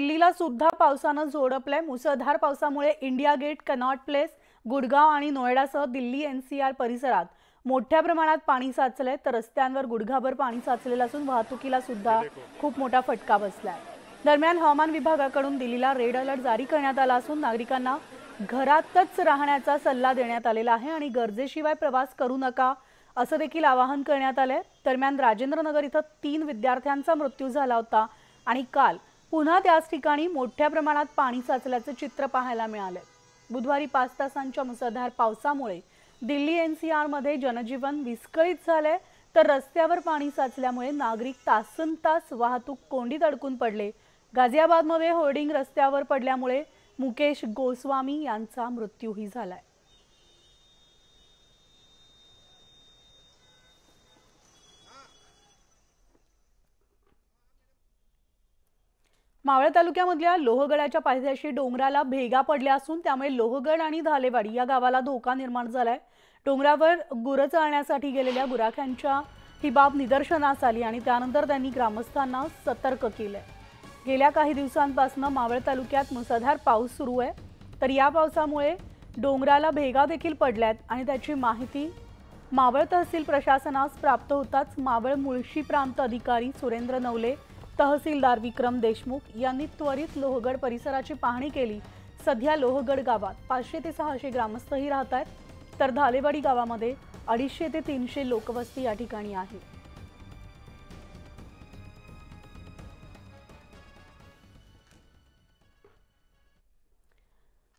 दिल्लीला सुद्धा पावसानं झोडपलंय. मुसळधार पावसामुळे India Gate Connaught Place Gurgaon आणि नोएडासह दिल्ली एनसीआर परिसरात मोठ्या प्रमाणात पाणी साचलंय. तर रस्त्यांवर गुडघाभर पाणी साचलेलं असून वाहतुकीला सुद्धा खूप मोठा फटका बसलाय. दरम्यान हवामान विभागाकडून दिल्लीला रेड अलर्ट जारी करण्यात आला असून नागरिकांना घरातच राहण्याचा सल्ला देण्यात आलेला आहे आणि गरजेशिवाय प्रवास करू नका असं देखील आवाहन करण्यात आलंय. दरम्यान राजेंद्रनगर इथं तीन विद्यार्थ्यांचा मृत्यू झाला होता आणि काल पुन्हा त्याच ठिकाणी मोठ्या प्रमाणात पाणी साचल्याचं चित्र पाहायला मिळालं बुधवारी पाच तासांच्या मुसळधार पावसामुळे दिल्ली एन सी आरमध्ये जनजीवन विस्कळीत झालंय. तर रस्त्यावर पाणी साचल्यामुळे नागरिक तासन तास वाहतूक कोंडीत अडकून पडले. गाझियाबादमध्ये होर्डिंग रस्त्यावर पडल्यामुळे मुकेश गोस्वामी यांचा मृत्यूही झालाय. मावळ तालुक्यामधल्या लोहगडाच्या पायथ्याशी डोंगराला भेगा पडल्या असून त्यामुळे लोहगड आणि धालेवाडी या गावाला धोका निर्माण झालाय. डोंगरावर गुरं चालण्यासाठी गेलेल्या गुराख्यांच्या ही बाब निदर्शनास आली आणि त्यानंतर त्यांनी ग्रामस्थांना सतर्क केलंय. गेल्या काही दिवसांपासून मावळ तालुक्यात मुसळधार पाऊस सुरू आहे. तर या पावसामुळे डोंगराला भेगा देखील पडल्यात आणि त्याची माहिती मावळ तहसील प्रशासनास प्राप्त होताच मावळ मुळशी प्रांत अधिकारी सुरेंद्र नवले तहसीलदार विक्रम देशमुख यांनी त्वरित लोहगड परिसराची पाहणी केली. सध्या लोहगड गावात पाचशे ते सहाशे ग्रामस्थही राहत आहेत. तर धालेवाडी गावामध्ये अडीचशे ते तीनशे लोकवस्ती या ठिकाणी आहे.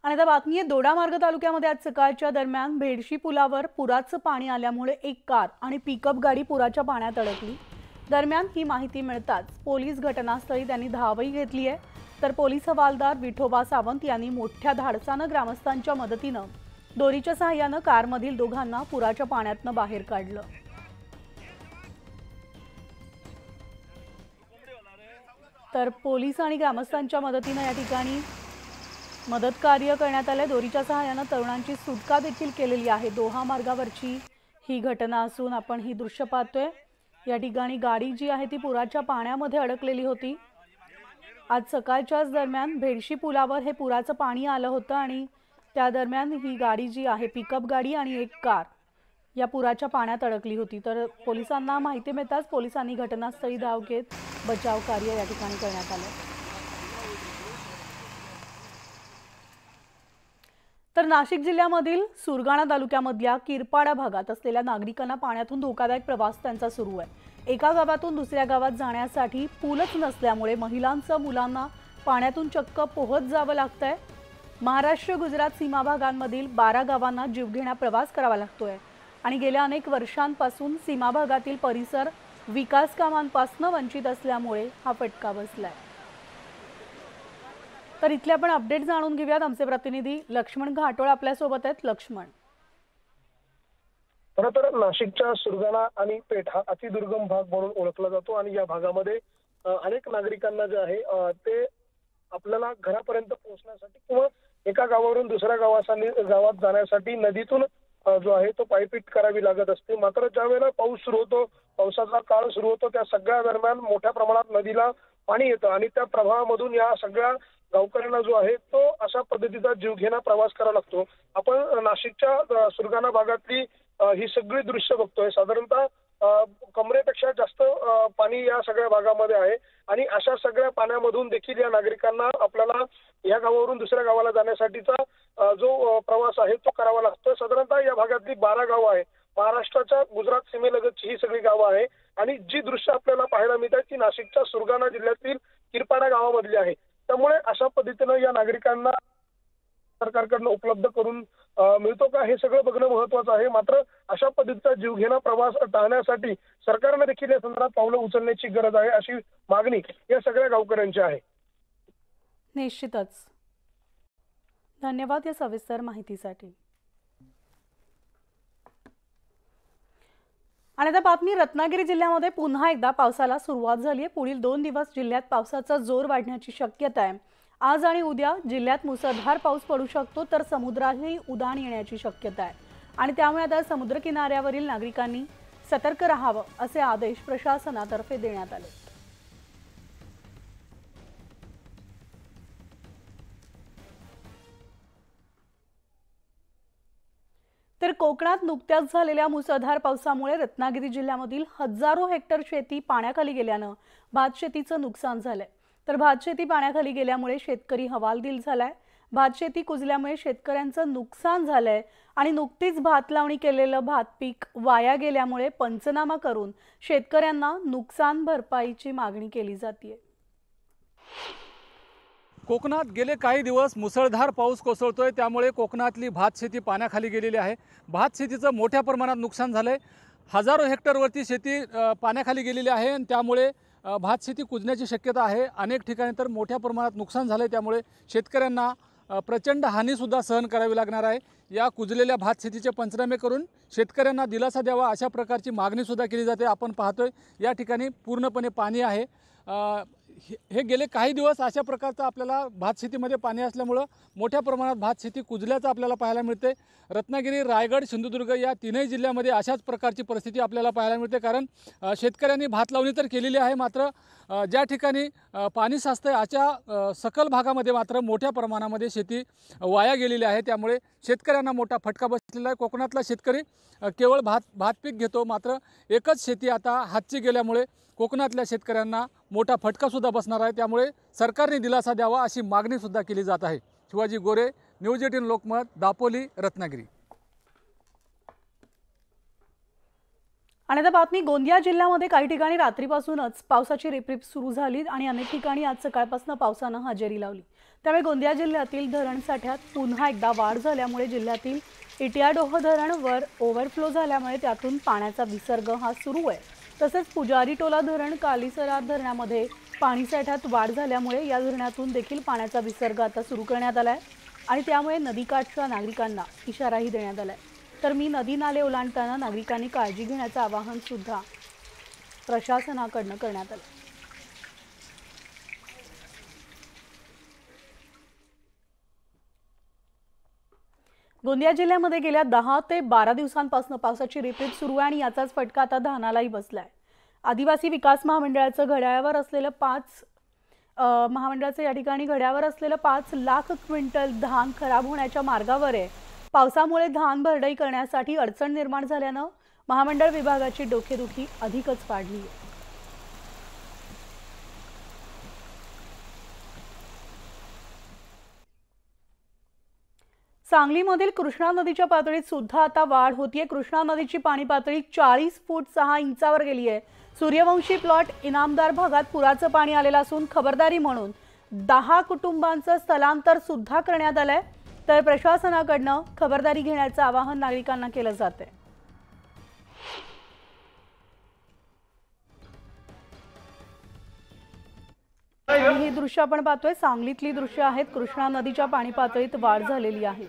आणि आता बातमी आहे दोडामार्ग तालुक्यामध्ये आज सकाळच्या दरम्यान भेडशी पुलावर पुराचं पाणी आल्यामुळे एक कार आणि पिकअप गाडी पुराच्या पाण्यात अडकली. दरम्यान ही माहिती मिळताच पोलीस घटनास्थळी त्यांनी धावही घेतली आहे. तर पोलीस हवालदार विठोबा सावंत यांनी मोठ्या धाडसानं ग्रामस्थांच्या मदतीनं दोरीच्या सहाय्यानं कारमधील दोघांना पुराच्या पाण्यातनं बाहेर काढलं. तर पोलीस आणि ग्रामस्थांच्या मदतीनं या ठिकाणी मदत कार्य करण्यात आलंय. दोरीच्या सहाय्यानं तरुणांची सुटका देखील केलेली आहे. दोहा मार्गावरची ही घटना असून आपण ही दृश्य पाहतोय. या ठिकाणी गाडी जी आहे ती पुराच्या पाण्यामध्ये अडकलेली होती. आज सकाळच्याच दरम्यान भेडशी पुलावर हे पुराचं पाणी आलं होतं आणि त्या दरम्यान ही गाडी जी आहे पिकअप गाडी आणि एक कार या पुराच्या पाण्यात अडकली होती. तर पोलिसांना माहिती मिळताच पोलिसांनी घटनास्थळी धाव घेत बचाव कार्य या ठिकाणी करण्यात आलं. तर नाशिक जिल्ह्यामधील सुरगाणा तालुक्यामधल्या किरपाडा भागात असलेल्या नागरिकांना पाण्यातून धोकादायक प्रवास त्यांचा सुरू आहे. एका गावातून दुसऱ्या गावात जाण्यासाठी पूलच नसल्यामुळे महिलांचं मुलांना पाण्यातून चक्क पोहत जावं लागतंय. महाराष्ट्र गुजरात सीमा भागांमधील बारा गावांना जीवघेणा प्रवास करावा लागतोय. आणि गेल्या अनेक वर्षांपासून सीमा भागातील परिसर विकास कामांपासून वंचित असल्यामुळे हा फटका बसलाय. तर इथले आपण अपडेट जाणून घेऊयात. आमचे प्रतिनिधी लक्ष्मण घाटोळ आपल्यासोबत आहेत. लक्ष्मण. खरं तर नाशिकच्या सुरगाणा आणि पेठ हा अतिदुर्गम भाग म्हणून ओळखला जातो आणि या भागामध्ये अनेक नागरिकांना जे आहे ते आपल्याला घरापर्यंत पोहोचण्यासाठी किंवा एका गावावरून दुसऱ्या गावासाठी गावात जाण्यासाठी नदीतून जो आहे तो पायपीट करावी लागत असते. मात्र ज्या वेळेला पाऊस सुरू होतो पावसाचा काळ सुरू होतो त्या सगळ्या दरम्यान मोठ्या प्रमाणात नदीला पाणी येतं आणि त्या प्रभावामधून या सगळ्या गावकऱ्यांना जो आहे तो अशा पद्धतीचा जीवघेणा प्रवास करावा लागतो. आपण नाशिकच्या सुरगाणा भागातली ही सगळी दृश्य बघतोय. साधारणतः कमरेपेक्षा जास्त पाणी या सगळ्या भागामध्ये आहे. आणि अशा सगळ्या पाण्यामधून देखील या नागरिकांना आपल्याला या गावावरून दुसऱ्या गावाला जाण्यासाठीचा जो प्रवास आहे तो करावा लागतो साधारणतः या भागातली बारा गावं आहे महाराष्ट्राच्या गुजरात सीमेलगतची ही सगळी गावं आहे आणि जी दृश्य आपल्याला पाहायला मिळतात ती नाशिकच्या सुरगाणा जिल्ह्यातील किरपाडा गावामधली आहे. त्यामुळे अशा पद्धतीनं या नागरिकांना सरकारकडनं उपलब्ध करून मिळतो का? हे सगळं बघणं महत्वाचं आहे. मात्र अशा पद्धतीचा जीवघेणा प्रवास टाळण्यासाठी सरकारनं देखील या संदर्भात पावलं उचलण्याची गरज आहे अशी मागणी या सगळ्या गावकऱ्यांची आहे. निश्चितच. धन्यवाद या सविस्तर माहितीसाठी. आणि आता बातमी रत्नागिरी जिल्ह्यामध्ये पुन्हा एकदा पावसाला सुरुवात झाली आहे पुढील दोन दिवस जिल्ह्यात पावसाचा जोर वाढण्याची शक्यता आहे. आज आणि उद्या जिल्ह्यात मुसळधार पाऊस पडू शकतो तर समुद्रातही उदाण येण्याची शक्यता आहे. आणि त्यामुळे आता समुद्र किनाऱ्यावरील नागरिकांनी सतर्क राहावं असे आदेश प्रशासनातर्फे देण्यात आले. कोकणात नुकत्याच झालेल्या मुसळधार पावसामुळे रत्नागिरी जिल्ह्यामधील हजारो हेक्टर शेती पाण्याखाली गेल्यानं भातशेतीचं नुकसान झालंय. तर भातशेती पाण्याखाली गेल्यामुळे शेतकरी हवालदिल झालाय. भातशेती कुजल्यामुळे शेतकऱ्यांचं नुकसान झालंय आणि नुकतीच भात लावणी केलेलं भात पीक वाया गेल्यामुळे पंचनामा करून शेतकऱ्यांना नुकसान भरपाईची मागणी केली जाते कोकणात गेले काही दिवस मुसळधार पाऊस कोसळतोय त्यामुळे कोकणातली भात शेती पाण्याखाली गेलेली आहे. भात शेतीचं मोठ्या प्रमाणात नुकसान झालं आहे हजारो हेक्टरवरती शेती पाण्याखाली गेलेली आहे आणि त्यामुळे भातशेती भात शेती कुजण्याची शक्यता आहे. अनेक ठिकाणी तर मोठ्या प्रमाणात नुकसान झालं आहे त्यामुळे शेतकऱ्यांना प्रचंड हानीसुद्धा सहन करावी लागणार आहे. या कुजलेल्या भात शेतीचे पंचनामे करून शेतकऱ्यांना दिलासा द्यावा अशा प्रकारची मागणीसुद्धा केली जाते. आपण पाहतोय या ठिकाणी पूर्णपणे पाणी आहे. हे हे गेले काही दिवस अशा प्रकारचं आपल्याला भात शेतीमध्ये पाणी असल्यामुळं मोठ्या प्रमाणात भात शेती कुजल्याचं आपल्याला पाहायला मिळते. रत्नागिरी रायगड सिंधुदुर्ग या तीनही जिल्ह्यामध्ये अशाच प्रकारची परिस्थिती आपल्याला पाहायला मिळते. कारण शेतकऱ्यांनी भात लावणी तर केलेली आहे मात्र ज्या ठिकाणी पाणी साचतं अशा सकल भागामध्ये मात्र मोठ्या प्रमाणामध्ये शेती वाया गेलेली आहे. त्यामुळे शेतकऱ्यांना मोठा फटका बसलेला आहे. कोकणातला शेतकरी केवळ भात भात पीक घेतो मात्र एकच शेती आता हातची गेल्यामुळे कोकणातल्या शेतकऱ्यांना मोठा फटकासुद्धा बसणार आहे. त्यामुळे सरकारने दिलासा द्यावा अशी मागणीसुद्धा केली जात आहे. Shivaji Gore news eighteen Lokmat Dapoli Ratnagiri. आणि आता बातमी गोंदिया जिल्ह्यामध्ये काही ठिकाणी रात्रीपासूनच पावसाची रिपरिप सुरू झाली आणि अनेक ठिकाणी आज सकाळपासून पावसानं हजेरी लावली. त्यामुळे गोंदिया जिल्ह्यातील धरण साठ्यात पुन्हा एकदा वाढ झाल्यामुळे जिल्ह्यातील इटियाडोह धरण वर ओव्हरफ्लो झाल्यामुळे त्यातून पाण्याचा विसर्ग हा सुरू आहे. तसेच पुजारी टोला धरण कालिसरा धरणामध्ये पाणीसाठ्यात वाढ झाल्यामुळे या धरणातून देखील पाण्याचा विसर्ग आता सुरू करण्यात आला आहे आणि त्यामुळे नदीकाठच्या नागरिकांना इशाराही देण्यात आला आहे तर मी नदी नाले ओलांडताना नागरिकांनी काळजी घेण्याचं आवाहन सुद्धा प्रशासनाकडनं करण्यात आलं गोंदिया जिल्ह्यामध्ये गेल्या दहा ते बारा दिवसांपासून पावसाची रिपीट सुरू आहे आणि याचाच फटका आता धानालाही बसला आहे आदिवासी विकास महामंडळाचं घड्याळावर असलेलं पाच महामंडळाचं या ठिकाणी घड्यावर असलेलं पाच लाख क्विंटल धान खराब होण्याच्या मार्गावर आहे. पावसामुळे धान भरडाई करण्यासाठी अडचण निर्माण झाल्यानं महामंडळ विभागाची डोकेदुखी अधिकच वाढली आहे. सांगलीमधील कृष्णा नदीच्या पातळीत सुद्धा आता वाढ होतीये. कृष्णा नदीची पाणी पातळी चाळीस फूट सहा इंचावर गेली आहे सूर्यवंशी प्लॉट इनामदार भागात पुराचं पाणी आलेलं असून खबरदारी म्हणून दहा कुटुंबांचं स्थलांतर सुद्धा करण्यात आलंय. तर प्रशासनाकडनं खबरदारी घेण्याचं आवाहन नागरिकांना केलं जात आहे ही दृश्य आपण पाहतोय. सांगलीतली दृश्य आहेत. कृष्णा नदीच्या पाणी पातळीत वाढ झालेली आहे.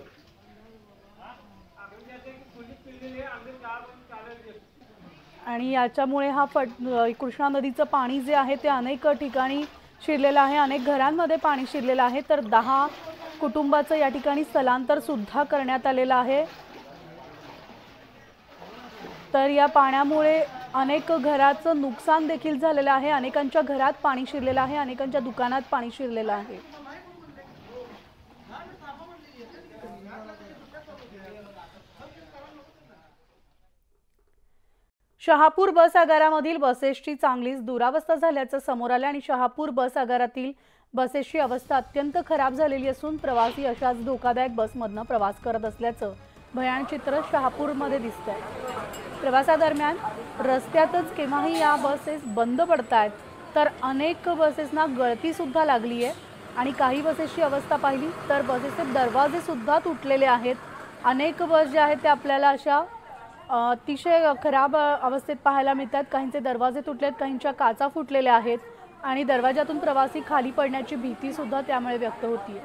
आणि याच्यामुळे हा फट कृष्णा नदीचं पाणी जे आहे ते अनेक ठिकाणी शिरलेलं आहे अनेक घरांमध्ये पाणी शिरलेलं आहे. तर दहा कुटुंबाचं या ठिकाणी स्थलांतर सुद्धा करण्यात आलेलं आहे. तर या पाण्यामुळे अनेक घराचं नुकसान देखील झालेलं आहे. अनेकांच्या घरात पाणी शिरलेलं आहे अनेकांच्या दुकानात पाणी शिरलेलं आहे. शहापूर बस आगारामधील बसेसची चांगलीच दुरावस्था झाल्याचं समोर आलं आणि शहापूर बस आगारातील बसेसची अवस्था अत्यंत खराब झालेली असून प्रवासी अशाच धोकादायक बसमधनं प्रवास करत असल्याचं भयान चित्र शहापूरमध्ये दिसतंय. प्रवासादरम्यान रस्त्यातच केव्हाही या बसेस बंद पडत आहेत तर अनेक बसेसना गळतीसुद्धा लागली आहे आणि काही बसेसची अवस्था पाहिली तर बसेसचे दरवाजेसुद्धा तुटलेले आहेत. अनेक बस ज्या आहेत त्या आपल्याला अशा अतिशय खराब अवस्थेत पाहायला मिळतात. काहींचे दरवाजे तुटलेत काहींच्या काचा फुटलेल्या आहेत आणि दरवाजातून प्रवासी खाली पडण्याची भीती सुद्धा त्यामुळे व्यक्त होतीये.